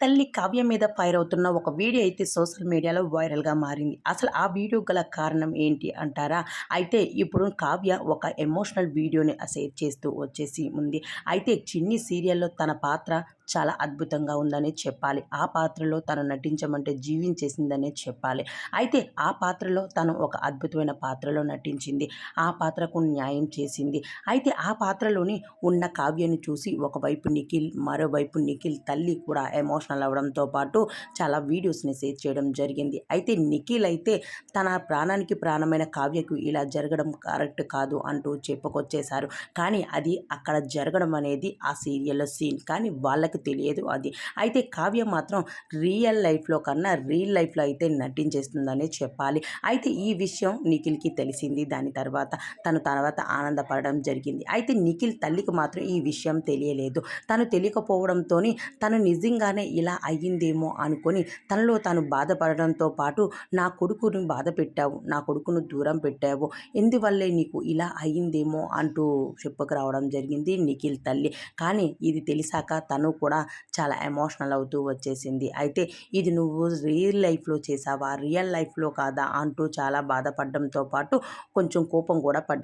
తల్లి కావ్య మీద ఫైర్ అవుతున్న ఒక వీడియో అయితే సోషల్ మీడియాలో వైరల్గా మారింది. అసలు ఆ వీడియో గల కారణం ఏంటి అంటారా? అయితే ఇప్పుడు కావ్య ఒక ఎమోషనల్ వీడియోని షేర్ చేస్తూ వచ్చేసి ఉంది. అయితే చిన్ని సీరియల్లో తన పాత్ర చాలా అద్భుతంగా ఉందనే చెప్పాలి. ఆ పాత్రలో తను నటించమంటే జీవించేసిందనే చెప్పాలి. అయితే ఆ పాత్రలో తను ఒక అద్భుతమైన పాత్రలో నటించింది. ఆ పాత్రకు న్యాయం చేసింది. అయితే ఆ పాత్రలోని ఉన్న కావ్యని చూసి ఒకవైపు నిఖిల్ మరోవైపు నిఖిల్ తల్లి కూడా ఎమోషనల్ అవ్వడంతో పాటు చాలా వీడియోస్ని షేర్ చేయడం జరిగింది. అయితే నిఖిల్ అయితే తన ప్రాణానికి ప్రాణమైన కావ్యకు ఇలా జరగడం కరెక్ట్ కాదు అంటూ చెప్పుకొచ్చేశారు. కానీ అది అక్కడ జరగడం అనేది ఆ సీరియల్లో సీన్. కానీ వాళ్ళకి తెలియదు అది. అయితే కావ్య మాత్రం రియల్ లైఫ్లో కన్నా రియల్ లైఫ్లో అయితే నటించేస్తుందనే చెప్పాలి. అయితే ఈ విషయం నిఖిల్కి తెలిసింది. దాని తర్వాత తను తర్వాత ఆనందపడడం జరిగింది. అయితే నిఖిల్ తల్లికి మాత్రం ఈ విషయం తెలియలేదు. తను తెలియకపోవడంతో తను నిజంగానే ఇలా అయ్యిందేమో అనుకొని తనలో తను బాధపడడంతో పాటు నా కొడుకుని బాధ పెట్టావు నా కొడుకును దూరం పెట్టావు ఎందువల్లే నీకు ఇలా అయ్యిందేమో అంటూ చెప్పుకు రావడం జరిగింది నిఖిల్ తల్లి. కానీ ఇది తెలిసాక తను కూడా చాలా ఎమోషనల్ అవుతూ వచ్చేసింది. అయితే ఇది నువ్వు రియల్ లైఫ్లో చేసావా? రియల్ లైఫ్లో కాదా? అంటూ చాలా బాధపడడంతో పాటు కొంచెం కోపం కూడా పడ్డా